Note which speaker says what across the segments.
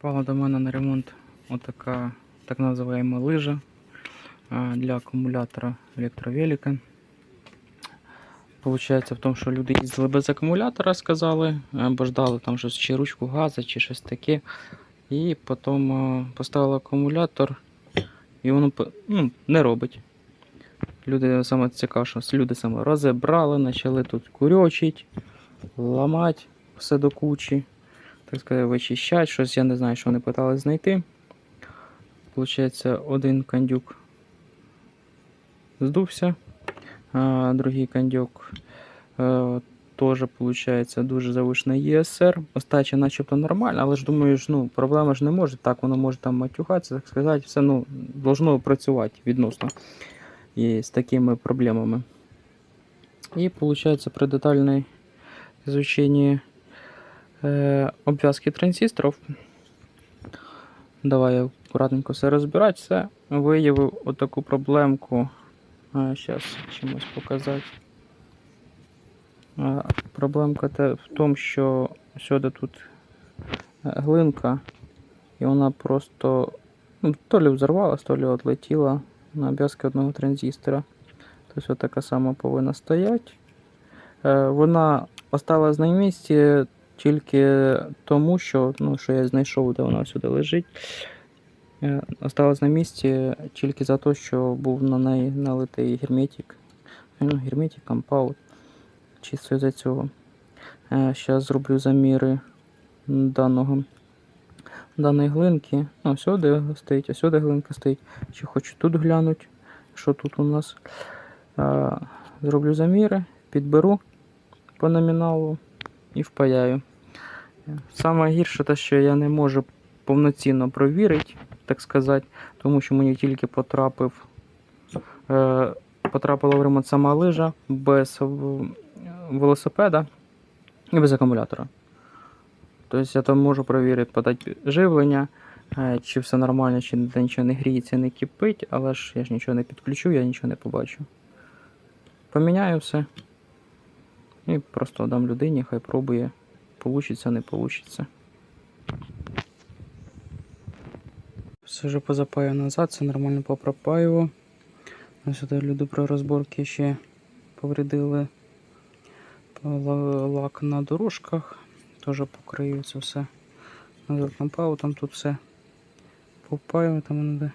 Speaker 1: Попала до мене на ремонт отака так називаємо лижа для акумулятора електровелика. Получається в тому, що люди їздили без акумулятора, сказали, або ждали там щось чи ручку газу, чи щось таке. І потім поставили акумулятор, і воно ну, не робить. Люди саме цікаво, що люди саме розібрали, почали тут курьочить, ламати все до кучі, так сказати, вичищати. Щось я не знаю, що вони питали знайти. Получається, один кандюк здувся, а другий кандюк е, теж, виходить, дуже завишений ЄСР. Остача начебто нормальна, але ж думаю, ж, ну, проблема ж не може. Так, воно може там матюхатися, так сказати, все ну, должно працювати відносно і з такими проблемами. І виходить, при детальній изучении е, обв'язки транзисторів Давай я акуратненько все розбирати. Все виявив отаку проблемку. Зараз чимось показати. Проблемка в тому, що сюди тут е, глинка, і вона просто ну, то лі взорвалась, то лі отлетіла на обв'язки одного транзистора. Тобто така сама повинна стояти. Е, Вона осталась на місці тільки тому, що, ну, що я знайшов, де вона сюди лежить. Е, Осталась на місці тільки за те, що був на неї налитий герметик. Ну, герметик, компаут. Чисто за цього. Зараз зроблю заміри даного, даної глинки. Ну, сюди стоїть, а сюди глинка стоїть. Ще хочу тут глянути, що тут у нас. Е, Зроблю заміри, підберу по номіналу і впаяю. Саме гірше те, що я не можу повноцінно провірити, так сказати, тому що мені тільки потрапив, е, потрапила в ремонт сама лижа без велосипеда і без акумулятора. Тобто я там можу провірити, подати живлення, е, чи все нормально, чи нічого не гріється, не кипить, але ж я ж нічого не підключу, я нічого не побачу. Поміняю все. І просто дам людині, хай пробує. Получиться, не получиться. Все вже позапаю назад, все нормально попропаював. Ось тут люди при розборці ще повредили лак на дорожках. Теж покрию це все. Назад компау, там тут все попаю, там.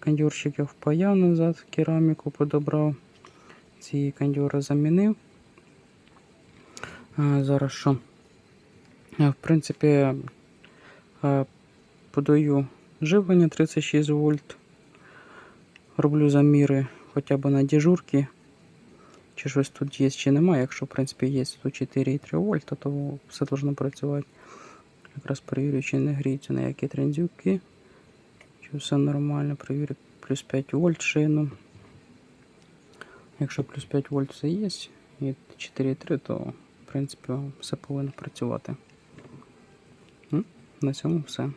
Speaker 1: Кондьорщик я впаяв назад, кераміку подобрав. Ці кондьори замінив. Зараз що? В принципі, подаю живлення 36 вольт. Роблю заміри хоча б на дежурки. Чи щось тут є, чи немає. Якщо, в принципі, є 104,3 вольта, то все должно працювати. Якраз перевірю, чи не гріються на які транзюки. Чи все нормально, перевірю плюс 5 вольт шину. Якщо плюс 5 вольт все є і 4,3, то в принципі все повинно працювати. На цьому все.